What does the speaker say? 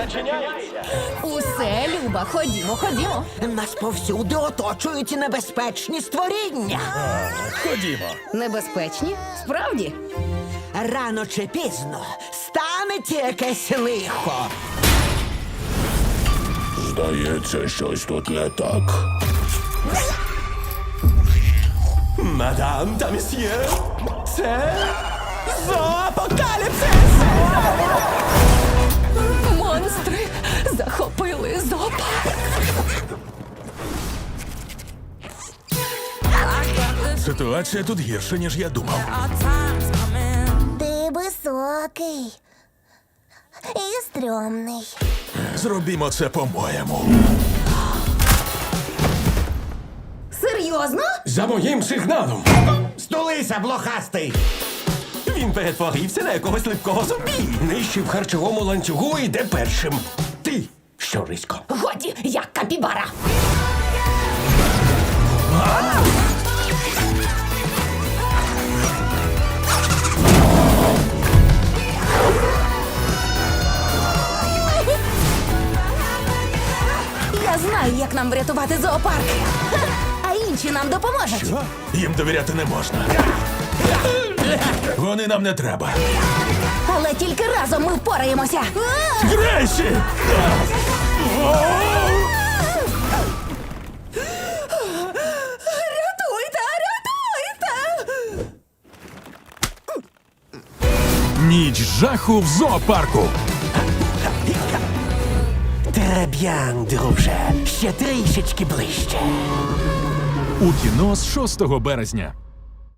зачиняється. Усе, Люба, ходімо, ходімо. Нас повсюди оточують небезпечні створіння. Ходімо. Небезпечні? Справді? Рано чи пізно станеться якесь лихо. Здається, щось тут не так. Мадам та мсьє, це зоопокаліпсис! Захопили зоопарк. Ситуація тут гірша, ніж я думав. Ти високий і стрьомний. Зробімо це по-моєму. Серйозно? За моїм сигналом. Стулися, блохастий! Він перетворився на якогось липкого зомбі. Нижче в харчовому ланцюгу йде першим. Ти, що рисько? Годі, як капібара. Я знаю, як нам врятувати зоопарк. А інші нам допоможуть. Що? Їм довіряти не можна. Вони нам не треба. Але тільки разом ми впораємося. Грейсі! Рятуйте, рятуйте! Ніч жаху в зоопарку. Треб'ян, друже. Ще трішечки ближче. У кіно з 6 березня.